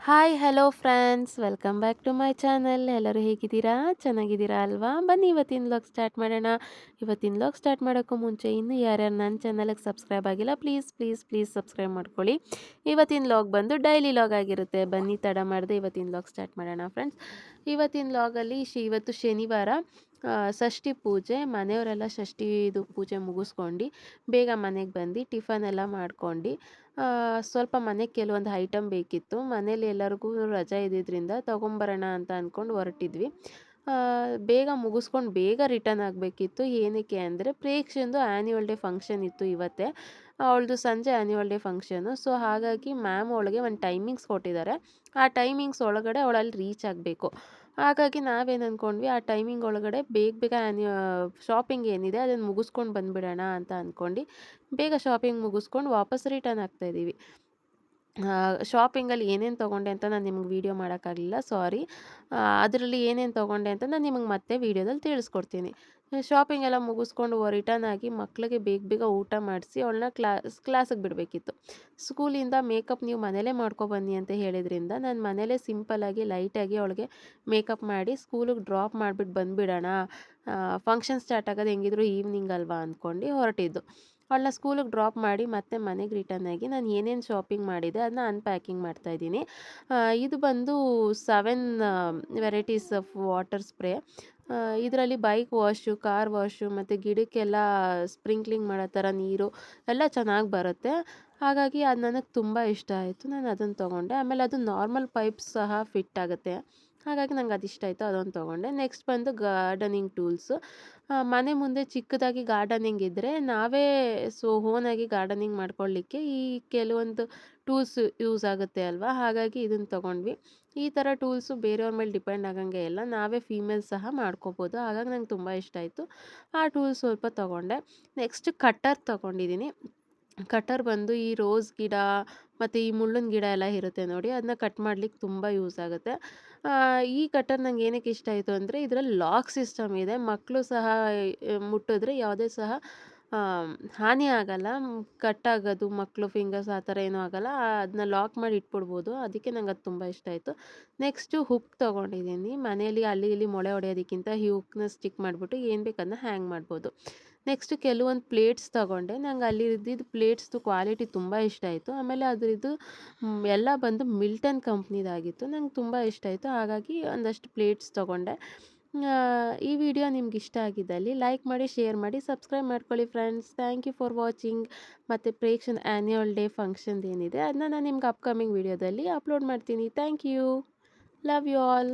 Hi hello friends welcome back to my channel ಎಲ್ಲರೂ ಹೇಗಿದ್ದೀರಾ? ಚೆನ್ನಾಗಿದ್ದೀರಾ ಅಲ್ವಾ? ಬನ್ನಿ, ಇವತ್ತಿನ ವ್ಲಾಗ್ ಸ್ಟಾರ್ಟ್ ಮಾಡೋಣ. ಇವತ್ತಿನ ವ್ಲಾಗ್ ಸ್ಟಾರ್ಟ್ ಮಾಡೋಕ್ಕೂ ಮುಂಚೆ ಇನ್ನೂ ಯಾರ್ಯಾರು ನನ್ನ ಚಾನಲ್ಗೆ ಸಬ್ಸ್ಕ್ರೈಬ್ ಆಗಿಲ್ಲ ಪ್ಲೀಸ್ ಪ್ಲೀಸ್ ಪ್ಲೀಸ್ ಸಬ್ಸ್ಕ್ರೈಬ್ ಮಾಡ್ಕೊಳ್ಳಿ. ಇವತ್ತಿನ ಲಾಗ್ ಬಂದು ಡೈಲಿ ಲಾಗ್ ಆಗಿರುತ್ತೆ. ಬನ್ನಿ, ತಡ ಮಾಡಿದೆ ಇವತ್ತಿನ ಲಾಗ್ ಸ್ಟಾರ್ಟ್ ಮಾಡೋಣ ಫ್ರೆಂಡ್ಸ್ ಇವತ್ತಿನ ಲಾಗಲ್ಲಿ ಶಿ, ಇವತ್ತು ಶನಿವಾರ ಷಷ್ಠಿ ಪೂಜೆ, ಮನೆಯವರೆಲ್ಲ ಷಷ್ಠಿ ಇದು ಪೂಜೆ ಮುಗಿಸ್ಕೊಂಡು ಬೇಗ ಮನೆಗೆ ಬಂದು ಟಿಫನ್ ಎಲ್ಲ ಮಾಡ್ಕೊಂಡು ಸ್ವಲ್ಪ ಮನೆಗೆ ಕೆಲವೊಂದು ಐಟಮ್ ಬೇಕಿತ್ತು. ಮನೇಲಿ ಎಲ್ಲರಿಗೂ ರಜೆ ಇದ್ದಿದ್ದರಿಂದ ತೊಗೊಂಬರೋಣ ಅಂತ ಅಂದ್ಕೊಂಡು ಹೊರಟಿದ್ವಿ. ಬೇಗ ಮುಗಿಸ್ಕೊಂಡು ಬೇಗ ರಿಟರ್ನ್ ಆಗಬೇಕಿತ್ತು. ಏನಕ್ಕೆ ಅಂದರೆ ಪ್ರೇಕ್ಷಂದು ಆ್ಯನ್ಯುವಲ್ ಡೇ ಫಂಕ್ಷನ್ ಇತ್ತು ಇವತ್ತೇ. ಅವಳದು ಸಂಜೆ ಆ್ಯನ್ಯುವಲ್ ಡೇ ಫಂಕ್ಷನು ಸೊ ಹಾಗಾಗಿ ಮ್ಯಾಮ್ ಅವಳಿಗೆ ಒಂದು ಟೈಮಿಂಗ್ಸ್ ಕೊಟ್ಟಿದ್ದಾರೆ. ಆ ಟೈಮಿಂಗ್ಸ್ ಒಳಗಡೆ ಅವಳಲ್ಲಿ ರೀಚ್ ಆಗಬೇಕು. ಹಾಗಾಗಿ ನಾವೇನು ಅಂದ್ಕೊಂಡ್ವಿ ಆ ಟೈಮಿಂಗ್ ಒಳಗಡೆ ಬೇಗ ಬೇಗ ಆ್ಯನ್ಯು ಶಾಪಿಂಗ್ ಏನಿದೆ ಅದನ್ನು ಮುಗಿಸ್ಕೊಂಡು ಬಂದುಬಿಡೋಣ ಅಂತ ಅಂದ್ಕೊಂಡು ಬೇಗ ಶಾಪಿಂಗ್ ಮುಗಿಸ್ಕೊಂಡು ವಾಪಸ್ ರಿಟರ್ನ್ ಆಗ್ತಾಯಿದ್ದೀವಿ ಶಾಪಿಂಗಲ್ಲಿ ಏನೇನು ತೊಗೊಂಡೆ ಅಂತ ನಾನು ನಿಮ್ಗೆ ವೀಡಿಯೋ ಮಾಡೋಕ್ಕಾಗಲಿಲ್ಲ, ಸಾರಿ. ಅದರಲ್ಲಿ ಏನೇನು ತೊಗೊಂಡೆ ಅಂತ ನಾನು ನಿಮಗೆ ಮತ್ತೆ ವೀಡಿಯೋದಲ್ಲಿ ತಿಳಿಸ್ಕೊಡ್ತೀನಿ. ಶಾಪಿಂಗ್ ಎಲ್ಲ ಮುಗಿಸ್ಕೊಂಡು ರಿಟರ್ನ್ ಆಗಿ ಮಕ್ಕಳಿಗೆ ಬೇಗ ಬೇಗ ಊಟ ಮಾಡಿಸಿ ಅವಳನ್ನ ಕ್ಲಾಸ್ ಕ್ಲಾಸಿಗೆ ಬಿಡಬೇಕಿತ್ತು. ಸ್ಕೂಲಿಂದ ಮೇಕಪ್ ನೀವು ಮನೇಲೇ ಮಾಡ್ಕೊಬನ್ನಿ ಅಂತ ಹೇಳಿದ್ರಿಂದ ನಾನು ಮನೇಲೇ ಸಿಂಪಲ್ಲಾಗಿ, ಲೈಟಾಗಿ ಅವಳಿಗೆ ಮೇಕಪ್ ಮಾಡಿ ಸ್ಕೂಲಿಗೆ ಡ್ರಾಪ್ ಮಾಡಿಬಿಟ್ಟು ಬಂದುಬಿಡೋಣ. ಫಂಕ್ಷನ್ ಸ್ಟಾರ್ಟ್ ಆಗೋದು ಹೆಂಗಿದ್ರು ಈವ್ನಿಂಗ್ ಅಲ್ವಾ ಅಂದ್ಕೊಂಡು ಹೊರಟಿದ್ದು. ಅವಳನ್ನ ಸ್ಕೂಲಿಗೆ ಡ್ರಾಪ್ ಮಾಡಿ ಮತ್ತೆ ಮನೆಗೆ ರಿಟರ್ನ್ ಆಗಿ ನಾನು ಏನೇನು ಶಾಪಿಂಗ್ ಮಾಡಿದೆ ಅದನ್ನ ಅನ್ಪ್ಯಾಕಿಂಗ್ ಮಾಡ್ತಾಯಿದ್ದೀನಿ ಇದು ಬಂದು seven varieties of water spray ಇದರಲ್ಲಿ ಬೈಕ್ ವಾಶು ಕಾರ್ ವಾಶು ಮತ್ತು ಗಿಡಕ್ಕೆಲ್ಲ ಸ್ಪ್ರಿಂಕ್ಲಿಂಗ್ ಮಾಡೋ ಥರ ನೀರು ಎಲ್ಲ ಚೆನ್ನಾಗಿ ಬರುತ್ತೆ. ಹಾಗಾಗಿ ಅದು ನನಗೆ ತುಂಬ ಇಷ್ಟ ಆಯಿತು. ನಾನು ಅದನ್ನು ತೊಗೊಂಡೆ. ಆಮೇಲೆ ಅದು ನಾರ್ಮಲ್ ಪೈಪ್ಸ್ ಸಹ ಫಿಟ್ ಆಗುತ್ತೆ. ಹಾಗಾಗಿ ನಂಗೆ ಅದು ಇಷ್ಟ ಆಯಿತು, ಅದೊಂದು ತೊಗೊಂಡೆ. ನೆಕ್ಸ್ಟ್ ಬಂದು ಗಾರ್ಡನಿಂಗ್ ಟೂಲ್ಸು ಮನೆ ಮುಂದೆ ಚಿಕ್ಕದಾಗಿ ಗಾರ್ಡನಿಂಗ್ ಇದ್ದರೆ ನಾವೇ ಸೊ ಓನಾಗಿ ಗಾರ್ಡನಿಂಗ್ ಮಾಡ್ಕೊಳ್ಳಿಕ್ಕೆ ಈ ಕೆಲವೊಂದು ಟೂಲ್ಸ್ ಯೂಸ್ ಆಗುತ್ತೆ ಅಲ್ವಾ? ಹಾಗಾಗಿ ಇದನ್ನು ತೊಗೊಂಡ್ವಿ. ಈ ಥರ ಟೂಲ್ಸು ಬೇರೆಯವ್ರ ಮೇಲೆ ಡಿಪೆಂಡ್ ಆಗಂಗೆ ಇಲ್ಲ. ನಾವೇ ಫೀಮೇಲ್ ಸಹ ಮಾಡ್ಕೋಬೋದು. ಹಾಗಾಗಿ ನಂಗೆ ತುಂಬ ಇಷ್ಟ ಆಯಿತು. ಆ ಟೂಲ್ಸ್ ಸ್ವಲ್ಪ ತೊಗೊಂಡೆ. ನೆಕ್ಸ್ಟ್ ಕಟ್ಟರ್ ತೊಗೊಂಡಿದ್ದೀನಿ. ಕಟ್ಟರ್ ಬಂದು ಈ ರೋಸ್ ಗಿಡ ಮತ್ತು ಈ ಮುಳ್ಳಿನ ಗಿಡ ಎಲ್ಲ ಇರುತ್ತೆ ನೋಡಿ ಅದನ್ನ ಕಟ್ ಮಾಡ್ಲಿಕ್ಕೆ ತುಂಬ ಯೂಸ್ ಆಗುತ್ತೆ. ಈ ಕಟ್ಟರ್ ನಂಗೆ ಏನಕ್ಕೆ ಇಷ್ಟ ಆಯಿತು ಅಂದರೆ ಇದರಲ್ಲಿ ಲಾಕ್ ಸಿಸ್ಟಮ್ ಇದೆ. ಮಕ್ಕಳು ಸಹ ಮುಟ್ಟಿದ್ರೆ ಯಾವುದೇ ಸಹ ಹಾನಿ ಆಗಲ್ಲ. ಕಟ್ ಆಗೋದು ಮಕ್ಕಳು ಫಿಂಗರ್ಸ್ ಆ ಥರ ಏನೂ ಆಗಲ್ಲ. ಅದನ್ನ ಲಾಕ್ ಮಾಡಿ ಇಟ್ಬಿಡ್ಬೋದು. ಅದಕ್ಕೆ ನಂಗೆ ಅದು ತುಂಬ ಇಷ್ಟ ಆಯಿತು. ನೆಕ್ಸ್ಟು ಹುಕ್ ತೊಗೊಂಡಿದ್ದೀನಿ. ಮನೆಯಲ್ಲಿ ಅಲ್ಲಿ ಇಲ್ಲಿ ಮೊಳೆ ಹೊಡೆಯೋದಕ್ಕಿಂತ ಈ ಹುಕ್ನ ಸ್ಟಿಕ್ ಮಾಡಿಬಿಟ್ಟು ಏನು ಬೇಕು ಹ್ಯಾಂಗ್ ಮಾಡ್ಬೋದು. ನೆಕ್ಸ್ಟ್ ಕೆಲವೊಂದು ಪ್ಲೇಟ್ಸ್ ತೊಗೊಂಡೆ. ನಂಗೆ ಅಲ್ಲಿ ಇದ್ದಿದ್ದು ಪ್ಲೇಟ್ಸ್ದು ಕ್ವಾಲಿಟಿ ತುಂಬ ಇಷ್ಟ ಆಯಿತು. ಆಮೇಲೆ ಅದರದ್ದು ಎಲ್ಲ ಬಂದು ಮಿಲ್ಟನ್ ಕಂಪ್ನಿದಾಗಿತ್ತು ನಂಗೆ ತುಂಬ ಇಷ್ಟ ಆಯಿತು. ಹಾಗಾಗಿ ಒಂದಷ್ಟು ಪ್ಲೇಟ್ಸ್ ತೊಗೊಂಡೆ. ಈ ವಿಡಿಯೋ ನಿಮ್ಗೆ ಇಷ್ಟ ಆಗಿದ್ದಲ್ಲಿ ಲೈಕ್ ಮಾಡಿ, ಶೇರ್ ಮಾಡಿ, ಸಬ್ಸ್ಕ್ರೈಬ್ ಮಾಡ್ಕೊಳ್ಳಿ friends. Thank you for watching ಮತ್ತು ಪ್ರೇಕ್ಷನ್ ಆ್ಯನ್ಯುವಲ್ ಡೇ ಫಂಕ್ಷನ್ ಏನಿದೆ ಅದನ್ನ ನಾನು ನಿಮ್ಗೆ ಅಪ್ಕಮಿಂಗ್ ವಿಡಿಯೋದಲ್ಲಿ ಅಪ್ಲೋಡ್ ಮಾಡ್ತೀನಿ. Thank you love you all